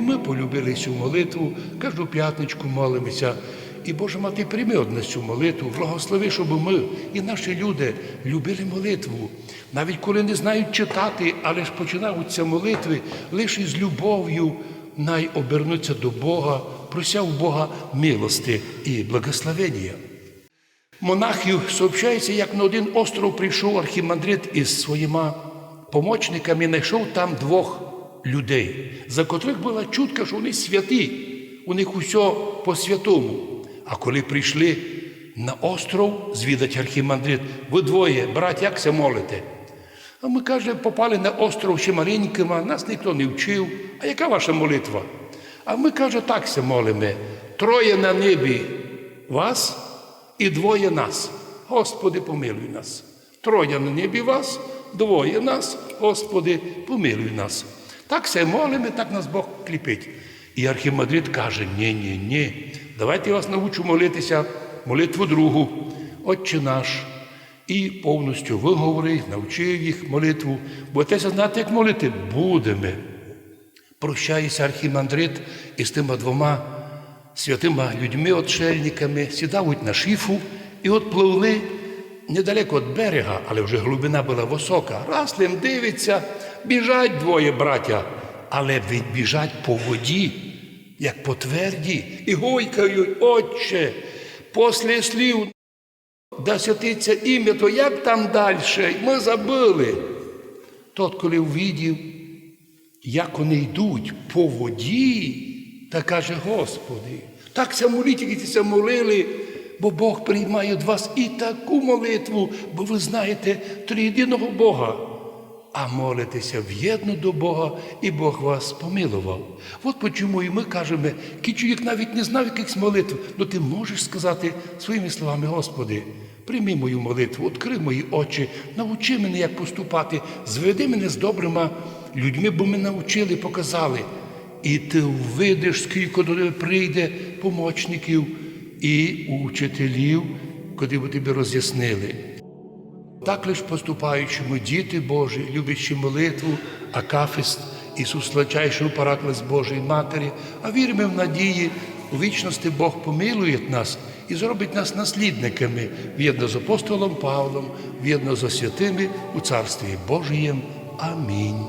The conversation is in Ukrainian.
Ми полюбили цю молитву, кожну п'ятничку молимося. І Боже мати, прийми од нас цю молитву, благослови, щоб ми і наші люди любили молитву. Навіть коли не знають читати, але ж починаються молитви лише з любов'ю, най обернуться до Бога, прося у Бога милости і благословення. Монахів сообщається, як на один остров прийшов архімандрит із своїми помічниками, знайшов там двох людей, за котрих була чутка, що вони святі, у них усе по святому. А коли прийшли на остров, звідать архімандрит, ви двоє, брат, як се молите? А ми, каже, попали на остров ще маленькими, нас ніхто не вчив. А яка ваша молитва? А ми, каже, так се молимо. Троє на небі вас і двоє нас. Господи, помилуй нас. Троє на небі вас, двоє нас, Господи, помилуй нас. Так се молимо, так нас Бог кліпить. І архімандрит каже: ні, ні, ні. Давайте я вас навчу молитися, молитву другу, Отче наш. І повністю виговорив, навчив їх молитву. Будете знати, як молити? Будемо. Прощається архімандрит із тими двома святими людьми, отшельниками, сідають на шифу і от пливли недалеко від берега, але вже глибина була висока. Раз ним дивиться, біжать двоє браття, але біжать по воді, як по тверді, і гойкають, отче, після слів да святиться ім'я, то як там далі? Ми забили. Тот, коли увидів, як вони йдуть по воді, та каже, Господи, так ся моліть, молили, бо Бог приймає від вас і таку молитву, бо ви знаєте триєдиного Бога. А молитеся в'єдно до Бога, і Бог вас помилував. От чому і ми кажемо, кічуєк навіть не знав якихось молитв, але ти можеш сказати своїми словами, Господи, прийми мою молитву, відкрий мої очі, навчи мене, як поступати, зведи мене з добрими людьми, бо ми навчили, показали. І ти увидиш, скільки до тебе прийде помічників і учителів, куди б тобі роз'яснили. Так лиш поступаючому діти Божі, люблячи молитву, акафіст, Ісус Слачайшого параклес Божої Матері, а віримо в надії, у вічності Бог помилує нас і зробить нас наслідниками в'єдно з апостолом Павлом, в'єдно з святими у Царстві Божієм. Амінь.